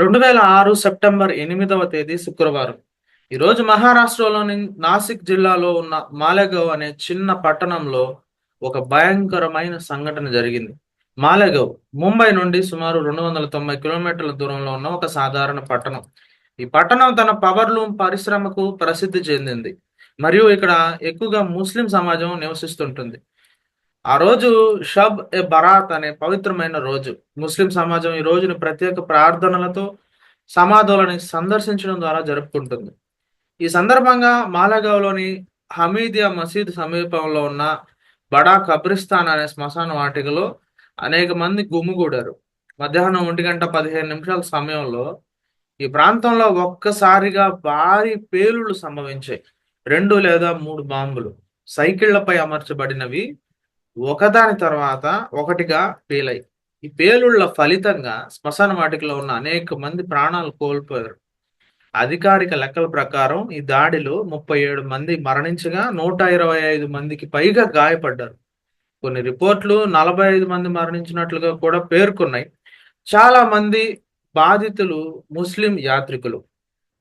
రెండు వేల ఆరు సెప్టెంబర్ ఎనిమిదవ తేదీ శుక్రవారం. ఈరోజు మహారాష్ట్రలోని నాసిక్ జిల్లాలో ఉన్న మాలెగావ్ అనే చిన్న పట్టణంలో ఒక భయంకరమైన సంఘటన జరిగింది. మాలెగావ్ ముంబై నుండి సుమారు రెండు వందల తొంభై కిలోమీటర్ల దూరంలో ఉన్న ఒక సాధారణ పట్టణం. ఈ పట్టణం తన పవర్ లూమ్ పరిశ్రమకు ప్రసిద్ధి చెందింది. మరియు ఇక్కడ ఎక్కువగా ముస్లిం సమాజం నివసిస్తుంటుంది. ఆ రోజు షబ్ ఎ బరాత్ అనే పవిత్రమైన రోజు. ముస్లిం సమాజం ఈ రోజుని ప్రత్యేక ప్రార్థనలతో సమాధులని సందర్శించడం ద్వారా జరుపుకుంటుంది. ఈ సందర్భంగా మాలగావ్లోని హమీదియా మసీద్ సమీపంలో ఉన్న బడా కబ్రిస్తాన్ అనే శ్మశాన వాటికలో అనేక మంది గుమ్మిగూడారు మధ్యాహ్నం ఒంటి గంట పదిహేను నిమిషాల సమయంలో ఈ ప్రాంతంలో ఒక్కసారిగా భారీ పేలుళ్ళు సంభవించాయి. రెండు లేదా మూడు బాంబులు సైకిళ్ళపై అమర్చబడినవి ఒకదాని తర్వాత ఒకటిగా పేలాయి ఈ పేలుళ్ళ ఫలితంగా శ్మశాన వాటికలో ఉన్న అనేక మంది ప్రాణాలు కోల్పోయారు. అధికారిక లెక్కల ప్రకారం ఈ దాడిలో ముప్పై ఏడు మంది మరణించగా నూట ఇరవై ఐదు మందికి పైగా గాయపడ్డారు. కొన్ని రిపోర్ట్లు నలభై ఐదు మంది మరణించినట్లుగా కూడా పేర్కొన్నాయి. చాలా మంది బాధితులు ముస్లిం యాత్రికులు.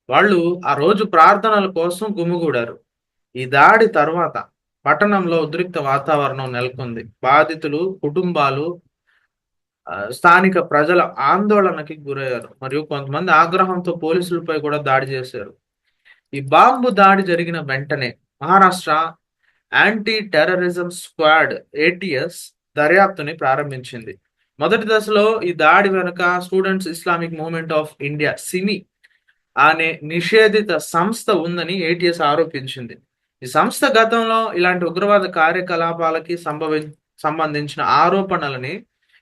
వాళ్ళు ఆ రోజు ప్రార్థనల కోసం గుమిగూడారు. ఈ దాడి తర్వాత పట్టణంలో ఉద్రిక్త వాతావరణం నెలకొంది. బాధితులు కుటుంబాలు స్థానిక ప్రజల ఆందోళనకి గురయ్యారు. మరియు కొంతమంది ఆగ్రహంతో పోలీసులపై కూడా దాడి చేశారు. ఈ బాంబు దాడి జరిగిన వెంటనే Maharashtra anti terrorism squad ATS దర్యాప్తుని ప్రారంభించింది. మొదటి దశలో ఈ దాడి వెనుక students Islamic movement of India SIMI అనే నిషేధిత సంస్థ ఉందని ఏటీఎస్ ఆరోపించింది. ఈ సంస్థ గతంలో ఇలాంటి ఉగ్రవాద కార్యకలాపాలకి సంభవి సంబంధించిన ఆరోపణలని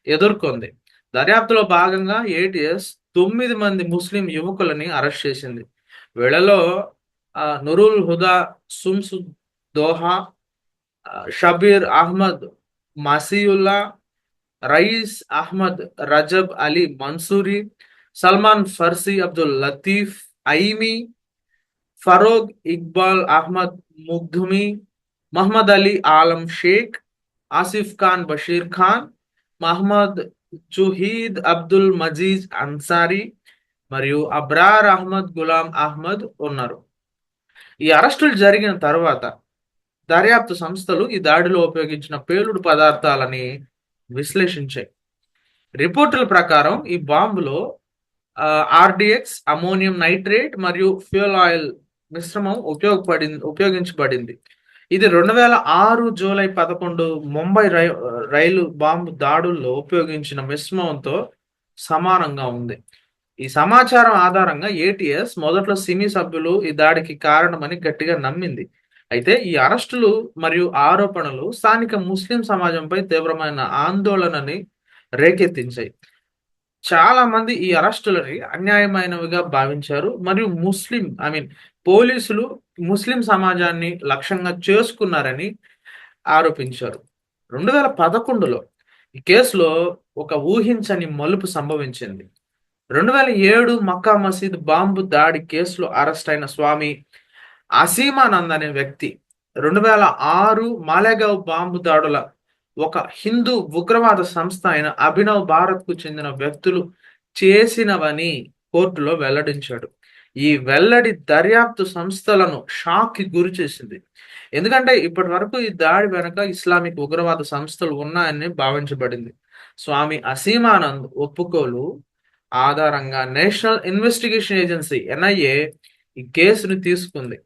ఎదుర్కొంది. దర్యాప్తులో భాగంగా ఏటీఎస్ తొమ్మిది మంది ముస్లిం యువకులని అరెస్ట్ చేసింది. వీళ్ళలో నురుల్ హుదా సుమ్సు దోహా షబీర్ అహ్మద్ మసీయుల్లా రయీస్ అహ్మద్ రజబ్ అలీ మన్సూరి సల్మాన్ ఫర్సీ అబ్దుల్ లతీఫ్ ఐమీ ఫరోగ్ ఇక్బాల్ అహ్మద్ ముగ్ధుమి మహమ్మద్ అలీ ఆలం షేక్ ఆసిఫ్ ఖాన్ బషీర్ ఖాన్ మహమ్మద్ జుహీద్ అబ్దుల్ మజీజ్ అన్సారీ మరియు అబ్రార్ అహ్మద్ గులాం అహ్మద్ ఉన్నారు. ఈ అరెస్టులు జరిగిన తర్వాత దర్యాప్తు సంస్థలు ఈ దాడిలో ఉపయోగించిన పేలుడు పదార్థాలని విశ్లేషించాయి. రిపోర్టుల ప్రకారం ఈ బాంబులో ఆర్డిఎక్స్ అమోనియం నైట్రేట్ మరియు ఫ్యూయల్ ఆయిల్ మిశ్రమం ఉపయోగపడింది ఉపయోగించబడింది. ఇది రెండు వేల ఆరు జూలై పదకొండు ముంబై రైలు బాంబు దాడుల్లో ఉపయోగించిన మిశ్రమంతో సమానంగా ఉంది. ఈ సమాచారం ఆధారంగా ఏటీఎస్ మొదట్లో సిమి సభ్యులు ఈ దాడికి కారణమని గట్టిగా నమ్మింది. అయితే ఈ అరెస్టులు మరియు ఆరోపణలు స్థానిక ముస్లిం సమాజంపై తీవ్రమైన ఆందోళనని రేకెత్తించాయి. చాలా మంది ఈ అరెస్టులని అన్యాయమైనవిగా భావించారు. మరియు ముస్లిం ఐ మీన్ పోలీసులు ముస్లిం సమాజాన్ని లక్ష్యంగా చేసుకున్నారని ఆరోపించారు. రెండు వేల పదకొండులో ఈ కేసులో ఒక ఊహించని మలుపు సంభవించింది. రెండు వేల ఏడు మక్కా మసీద్ బాంబు దాడి కేసులో అరెస్ట్ అయిన స్వామి అసీమానంద్ అనే వ్యక్తి రెండు వేల ఆరు మాలేగావ్ బాంబు దాడుల ఒక హిందూ ఉగ్రవాద సంస్థ అయిన అభినవ్ భారత్కు చెందిన వ్యక్తులు చేసినవని కోర్టులో వెల్లడించాడు. ఈ వెల్లడి దర్యాప్తు సంస్థలను షాక్కి గురి చేసింది. ఎందుకంటే ఇప్పటి వరకు ఈ దాడి వెనుక ఇస్లామిక్ ఉగ్రవాద సంస్థలు ఉన్నాయని భావించబడింది. స్వామి అసీమానంద్ ఒప్పుకోలు. ఆధారంగా నేషనల్ ఇన్వెస్టిగేషన్ ఏజెన్సీ ఎన్ఐఏ ఈ కేసును తీసుకుంది.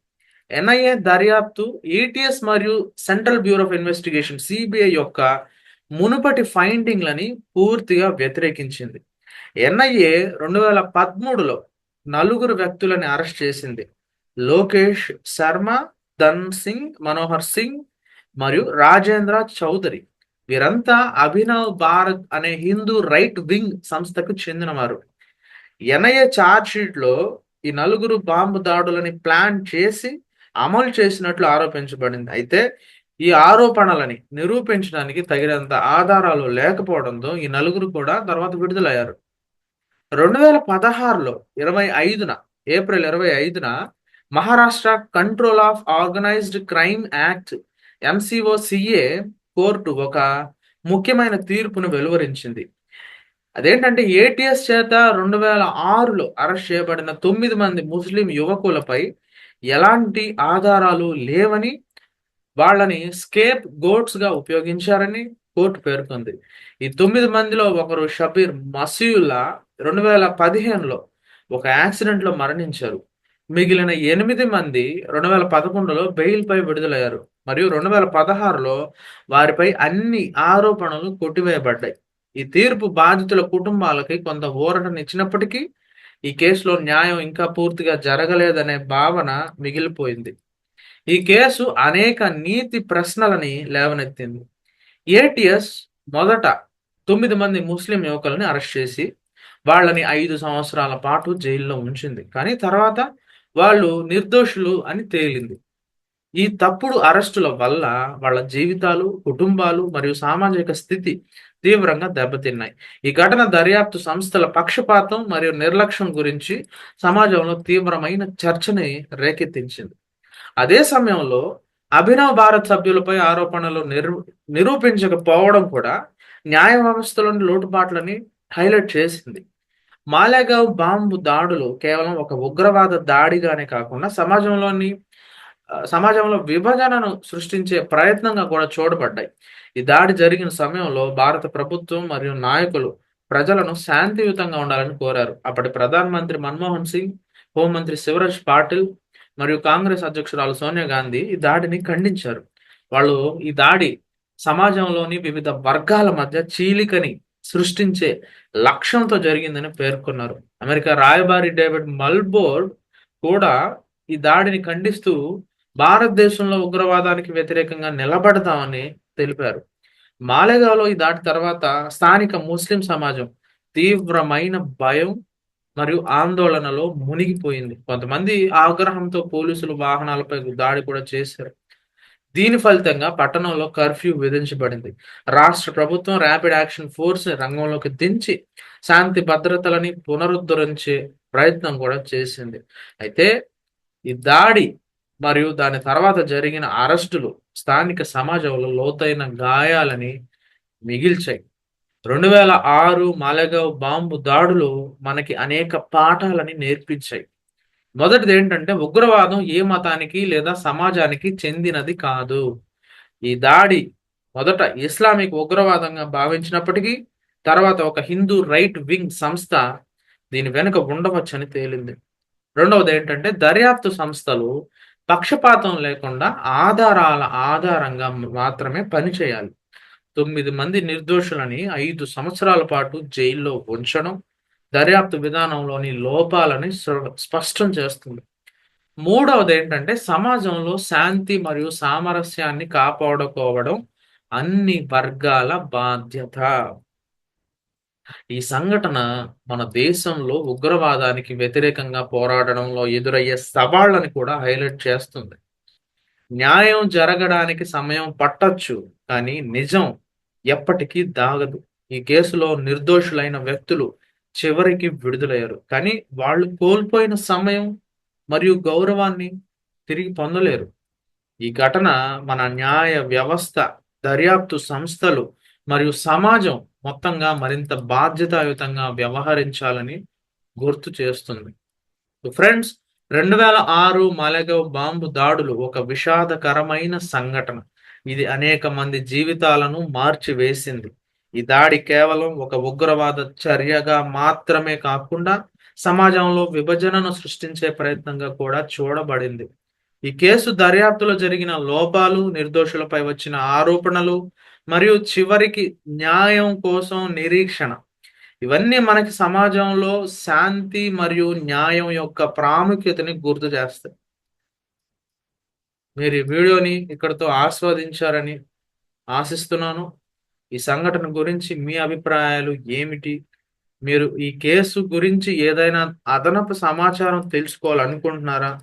ఎన్ఐఏ దర్యాప్తు ఏటీఎస్ మరియు central bureau of investigation CBI యొక్క మునుపటి ఫైండింగ్లని పూర్తిగా వ్యతిరేకించింది. ఎన్ఐఏ రెండు వేల పదమూడులో నలుగురు వ్యక్తులని అరెస్ట్ చేసింది. లోకేష్ శర్మ ధన్ సింగ్ మనోహర్ సింగ్ మరియు రాజేంద్ర చౌదరి. వీరంతా అభినవ్ భారత్ అనే హిందూ రైట్ వింగ్ సంస్థకు చెందినవారు. ఎన్ఐఏ ఛార్జ్ షీట్లో ఈ నలుగురు బాంబు దాడులని ప్లాన్ చేసి అమలు చేసినట్లు ఆరోపించబడింది. అయితే ఈ ఆరోపణలని నిరూపించడానికి తగినంత ఆధారాలు లేకపోవడంతో ఈ నలుగురు కూడా తర్వాత విడుదలయ్యారు. రెండు వేల పదహారులో ఇరవై ఐదున ఏప్రిల్ ఇరవై ఐదున Maharashtra control of organised crime act MCO CA court ఒక ముఖ్యమైన తీర్పును వెలువరించింది. అదేంటంటే ఏటీఎస్ చేత రెండు వేల ఆరులో అరెస్ట్ చేయబడిన తొమ్మిది మంది ముస్లిం యువకులపై ఎలాంటి ఆధారాలు లేవని వాళ్ళని స్కేప్ గోట్స్గా ఉపయోగించారని కోర్టు పేర్కొంది. ఈ తొమ్మిది మందిలో ఒకరు షబీర్ మసీయుల్లా రెండు వేల పదిహేనులో ఒక యాక్సిడెంట్లో మరణించారు. మిగిలిన ఎనిమిది మంది రెండు వేల పదకొండులో బెయిల్పై విడుదలయ్యారు. మరియు రెండు వేల పదహారులో వారిపై అన్ని ఆరోపణలు కొట్టివేయబడ్డాయి. ఈ తీర్పు బాధితుల కుటుంబాలకి కొంత ఊరటనిచ్చినప్పటికీ ఈ కేసులో న్యాయం ఇంకా పూర్తిగా జరగలేదనే భావన మిగిలిపోయింది. ఈ కేసు అనేక నీతి ప్రశ్నలని లేవనెత్తింది. ఏటిఎస్ మొదట తొమ్మిది మంది ముస్లిం యువకులని అరెస్ట్ చేసి వాళ్ళని ఐదు సంవత్సరాల పాటు జైల్లో ఉంచింది. కానీ తర్వాత వాళ్ళు నిర్దోషులు అని తేలింది. ఈ తప్పుడు అరెస్టుల వల్ల వాళ్ళ జీవితాలు కుటుంబాలు మరియు సామాజిక స్థితి తీవ్రంగా దెబ్బతిన్నాయి. ఈ ఘటన దర్యాప్తు సంస్థల పక్షపాతం మరియు నిర్లక్ష్యం గురించి సమాజంలో తీవ్రమైన చర్చని రేకెత్తించింది. అదే సమయంలో అభినవ్ భారత్ సభ్యులపై ఆరోపణలు నిరూ నిరూపించకపోవడం కూడా న్యాయ వ్యవస్థలోని లోటుపాట్లని హైలైట్ చేసింది. మాలేగావ్ బాంబు దాడులు కేవలం ఒక ఉగ్రవాద దాడిగానే కాకుండా సమాజంలోని సమాజంలో విభజనను సృష్టించే ప్రయత్నంగా కూడా చూడబడ్డాయి ఈ దాడి జరిగిన సమయంలో భారత ప్రభుత్వం మరియు నాయకులు ప్రజలను శాంతియుతంగా ఉండాలని కోరారు. అప్పటి ప్రధానమంత్రి మన్మోహన్ సింగ్ హోంమంత్రి శివరాజ్ పాటిల్ మరియు కాంగ్రెస్ అధ్యక్షురాలు సోనియా గాంధీ ఈ దాడిని ఖండించారు. వాళ్ళు ఈ దాడి సమాజంలోని వివిధ వర్గాల మధ్య చీలికని సృష్టించే లక్ష్యంతో జరిగిందని పేర్కొన్నారు. అమెరికా రాయబారి డేవిడ్ మల్బోర్డ్ కూడా ఈ దాడిని ఖండిస్తూ భారతదేశంలో ఉగ్రవాదానికి వ్యతిరేకంగా నిలబడతామని తెలిపారు. మాలేగావ్లో ఈ దాడి తర్వాత స్థానిక ముస్లిం సమాజం తీవ్రమైన భయం మరియు ఆందోళనలో మునిగిపోయింది. కొంతమంది ఆగ్రహంతో పోలీసులు వాహనాలపై దాడి కూడా చేశారు. దీని ఫలితంగా పట్టణంలో కర్ఫ్యూ విధించబడింది. రాష్ట్ర ప్రభుత్వం ర్యాపిడ్ యాక్షన్ ఫోర్స్ రంగంలోకి దించి శాంతి భద్రతలని పునరుద్ధరించే ప్రయత్నం కూడా చేసింది. అయితే ఈ దాడి మరియు దాని తర్వాత జరిగిన అరెస్టులు స్థానిక సమాజంలో లోతైన గాయాలని మిగిల్చాయి. రెండు వేల ఆరు మాలెగావ్ బాంబు దాడులు మనకి అనేక పాఠాలని నేర్పించాయి. మొదటిది ఏంటంటే ఉగ్రవాదం ఏ మతానికి లేదా సమాజానికి చెందినది కాదు. ఈ దాడి మొదట ఇస్లామిక్ ఉగ్రవాదంగా భావించినప్పటికీ తర్వాత ఒక హిందూ రైట్ వింగ్ సంస్థ దీని వెనుక ఉండవచ్చని తేలింది. రెండవది ఏంటంటే దర్యాప్తు సంస్థలు పక్షపాతం లేకుండా ఆధారాల ఆధారంగా మాత్రమే పనిచేయాలి తొమ్మిది మంది నిర్దోషులని ఐదు సంవత్సరాల పాటు జైల్లో ఉంచడం దర్యాప్తు విధానంలోని లోపాలని స్పష్టం చేస్తుంది. మూడవది ఏంటంటే సమాజంలో శాంతి మరియు సామరస్యాన్ని కాపాడుకోవడం అన్ని వర్గాల బాధ్యత. ఈ సంఘటన మన దేశంలో ఉగ్రవాదానికి వ్యతిరేకంగా పోరాడడంలో ఎదురయ్యే సవాళ్ళని కూడా హైలైట్ చేస్తుంది. న్యాయం జరగడానికి సమయం పట్టచ్చు కానీ నిజం ఎప్పటికీ దాగదు. ఈ కేసులో నిర్దోషులైన వ్యక్తులు చివరికి విడుదలయ్యారు. కానీ వాళ్ళు కోల్పోయిన సమయం మరియు గౌరవాన్ని తిరిగి పొందలేరు. ఈ ఘటన మన న్యాయ వ్యవస్థ దర్యాప్తు సంస్థలు మరియు సమాజం మొత్తంగా మరింత బాధ్యతాయుతంగా వ్యవహరించాలని గుర్తు చేస్తుంది. ఫ్రెండ్స్ రెండు వేల ఆరు మలెగవ్ బాంబు దాడులు ఒక విషాదకరమైన సంఘటన. ఇది అనేక మంది జీవితాలను మార్చివేసింది. ఈ దాడి కేవలం ఒక ఉగ్రవాద చర్యగా మాత్రమే కాకుండా సమాజంలో విభజనను సృష్టించే ప్రయత్నంగా కూడా చూడబడింది. ఈ కేసు దర్యాప్తులో జరిగిన లోపాలు నిర్దోషులపై వచ్చిన ఆరోపణలు మరియు చివరికి న్యాయం కోసం నిరీక్షణ. ఇవన్నీ మనకి సమాజంలో శాంతి మరియు న్యాయం యొక్క ప్రాముఖ్యతని గుర్తు చేస్తాయి. మీరు ఈ వీడియోని ఇక్కడితో ఆస్వాదించారని ఆశిస్తున్నాను. ఈ సంఘటన గురించి మీ అభిప్రాయాలు ఏమిటి? మీరు ఈ కేసు గురించి ఏదైనా అదనపు సమాచారం తెలుసుకోవాలనుకుంటున్నారా?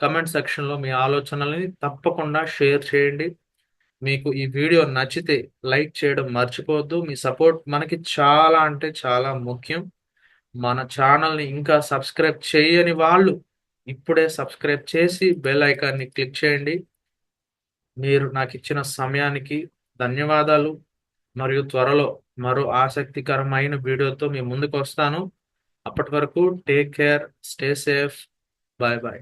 కమెంట్ సెక్షన్లో మీ ఆలోచనలని తప్పకుండా షేర్ చేయండి. మీకు ఈ వీడియో నచ్చితే లైక్ చేయడం మర్చిపోవద్దు. మీ సపోర్ట్ మనకి చాలా అంటే చాలా ముఖ్యం. మన ఛానల్ని ఇంకా సబ్స్క్రైబ్ చేయని వాళ్ళు ఇప్పుడే సబ్స్క్రైబ్ చేసి బెల్ ఐకాన్ని క్లిక్ చేయండి. మీరు నాకు ఇచ్చిన సమయానికి ధన్యవాదాలు. మరియు త్వరలో మరో ఆసక్తికరమైన వీడియోతో మీ ముందుకు వస్తాను. అప్పటి వరకు take care stay safe. Bye bye.